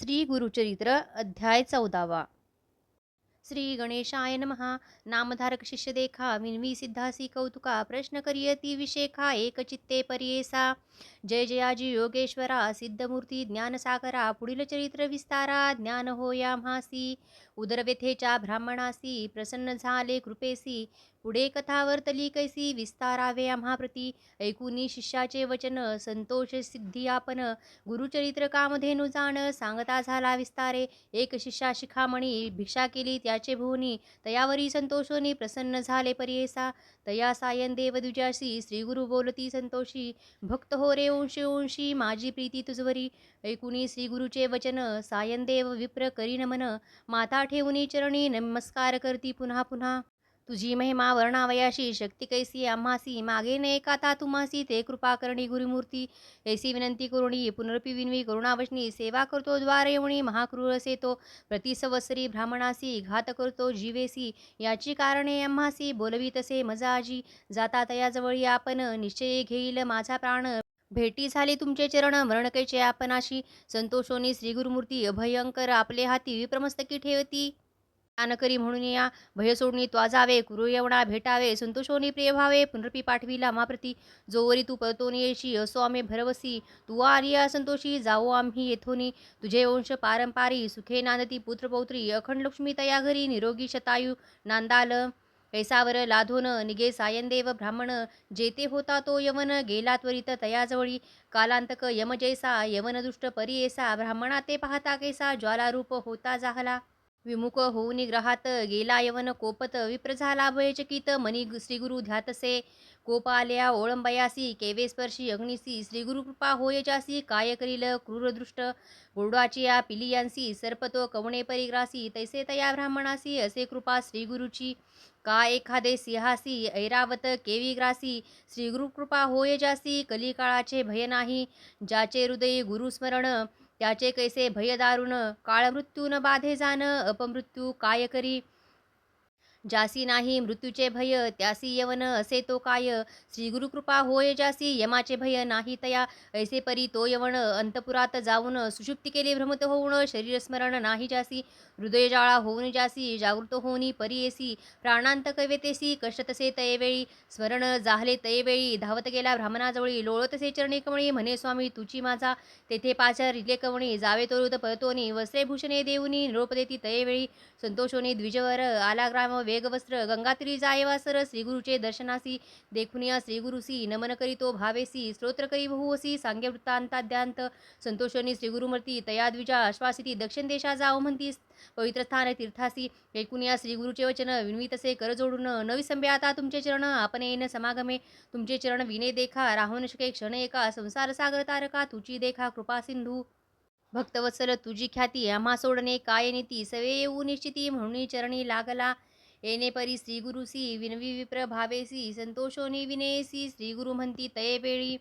श्री गुरुचरित्र अध्याय चौदावा. श्री गणेशाय महा नामधारक शिष्य देखा विनवी सिद्धासी कौतुका प्रश्न करियती विशेखा एक चित्ते पर्येसा। जय जयाजी योगेश्वरा सिद्धमूर्ती ज्ञानसागरा पुढील चरित्र विस्तारा ज्ञान होया म्हासी उदरव्यथेच्या ब्राह्मणासी प्रसन्न झाले कृपेसी। पुढे कथावर्तली कैसी विस्तारावे आम्हाप्रती ऐकुनी शिष्याचे वचन संतोष सिद्धी आपण गुरुचरित्र कामधेनु जाण सांगता झाला विस्तारे। एक शिष्या शिखामणी भिक्षा केली त्या त्याचे भुवनी तयावरी संतोषोनी प्रसन्न झाले पर्येसा. तया सायन देवदुजासी श्रीगुरु बोलती संतोषी. भक्त हो रे ओंशी ओंशी माझी प्रीती तुझवरी ऐकुणी श्रीगुरुचे वचन सायनदेव विप्र करी नमन माता ठेवुनी चरणी नमस्कार करती पुन्हा पुन्हा. तुझी महिमा वर्णावयाशी शक्ती कैसी आम्हासी? मागे न एकाता तुम्हासी ते कृपा करणी गुरुमूर्ती. ऐसी विनंती करुणी पुनरपी विनवी करुणावशनी सेवा करतो द्वार येवणी महाक्रूर सेतो. प्रतिसवसरी ब्राह्मणासी घात करतो जीवेसी. याची कारणे आम्हासी बोलवी तसे मजाजी. जाता तयाजवळी आपण निश्चय घेईल माझा प्राण. भेटी झाली तुमचे चरण मरणकैचे आपणाशी. संतोषोनी श्री गुरुमूर्ती अभयंकर आपले हाती विप्रमस्तकी ठेवती. करी म्हणून या. भय सोडणी त्वा जावे कुरु येवणा भेटावे संतोषोनी प्रिय व्हावे पुनरपी पाठविला माप्रती जोवरी तू परतोन येशी असो आम्ही भरवसी. तू आर्य संतोषी जाओ आम्ही येथोनी. तुझे वंश पारंपारी सुखे नांदती पुत्रपौत्री अखंड लक्ष्मी तया घरी निरोगी शतायू नांदाल. कैसावर लाधोन निगे सायनदेव ब्राह्मण. जेते होता तो यवन गेला त्वरित तयाजवळी कालांतक यमजैसा यवन दुष्ट परियेसा ब्राह्मणा ते पाहता कैसा ज्वालारूप होता जाहला. विमुख होऊन ग्रहात गेला यवन कोपत विप्र झाला भयचकित मनी श्रीगुरु ध्यातसे. कोप आल्या ओळंबयासी केवे स्पर्शी अग्निसी श्रीगुरु कृपा होयजासी काय करील क्रूरदृष्ट? गोडाची या पिलियांसी सर्पतो कवणे परिग्रासी तैसे तया ब्राह्मणासी असे कृपा श्रीगुरुची. का एखादे सिंहासी ऐरावत केवी ग्रासी श्रीगुरु कृपा होय जासी कलिकाळाचे भय नाही. ज्याचे हृदय गुरुस्मरण त्याचे कैसे भयदारुण काळमृत्यून काळ बाधे जाण अपमृत्यू काय करी? जासी नाही मृत्यूचे भय त्यासी यवन असे तो काय? श्री गुरुकृपा होय जासी यमाचे भय नाही तया. ऐसे परी तो यवन अंतपुरात जाऊन सुषुप्ती केले भ्रमत होऊन. शरीर स्मरण नाही जासी हृदयजाळा होऊन जासी जागृत होऊनी परी प्राणांत कवेतेसी कष्ट तसे तयवेळी स्मरण जाहले तयवेळी धावत गेला ब्राह्मणाजवळी. लोळतसे चरणी कवणी. म्हणे स्वामी तुची माझा. तेथे पाचार रिले कवणी. जावे तोरुत परतोनी वस्त्रे भूषणे देऊनी. निरोप देती तयवेळी संतोषोनी द्विजवर आला ग्राम. वेगवस्त्र गंगात्री जायवासर श्रीगुरुचे दर्शनासी देखुनिया श्रीगुरुसी नमन करीतो भावेसी स्तोत्र करी बहुवसी सांगे वृत्तांताद्यांत संतोषोनी श्रीगुरुमूर्ती तयाद्विजा आश्वासिती दक्षिण देशा जाओ म्हणतीस पवित्र स्थान तीर्थासी ऐकुनिया श्रीगुरुचे वचन विनवीतसे कर जोडून न आता तुमचे चरण आपण येन समागमे तुमचे चरण विने देखा राहून शके क्षण एका संसार सागर तारका तुची देखा कृपा सिंधू. भक्तवत्सल तुझी ख्याती आम्हा सोडणे काय नीती सवे येऊ निश्चिती म्हणून चरणी लागला. येणे परी श्रीगुरुसी विनवी विप्र भावेसी संतोषोनी विनेसी श्रीगुरु म्हणती तये वेळी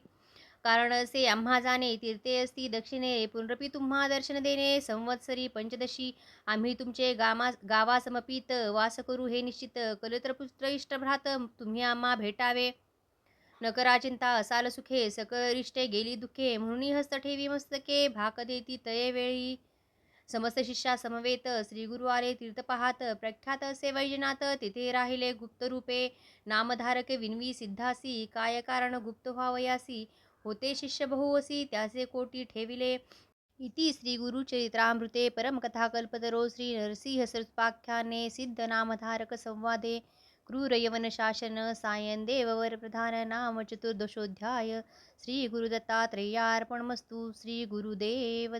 कारण असे आम्हा जाणे तीर्थे असती दक्षिणे पुनरपी तुम्हा दर्शन देणे संवत्सरी पंचदशी आम्ही तुमचे गामा गावासमपित वास करू हे निश्चित कलत्रपुत्र इष्टभ्रात तुम्ही आम्हा भेटावे। नकरा चिंता असाल सुखे सकरिष्टे गेली दुखे म्हणून हस्त ठेवी मस्तके भाक देती तये वेळी। समस्त शिष्या समवेत श्रीगुरु तीर्थ पाहात प्रख्यात असे वैजनाथ तिथे राहिले गुप्तरूपे नामधारके नामधारक विनवी सिद्धासी काय कारण गुप्त व्हावयासी? होते शिष्य बहुवसी त्याचे कोटी ठेविले. इति श्री गुरुचरित्रामृते परमकथाकल्पतरो श्री नरसिंह सिद्ध सिद्धनामधारक संवादे. क्रूरयवनशासन सायन देववर प्रधान नाम चतुर्दशोध्याय। श्री गुरुदत्तात्रेयार्पणमस्तु श्री गुरुदेव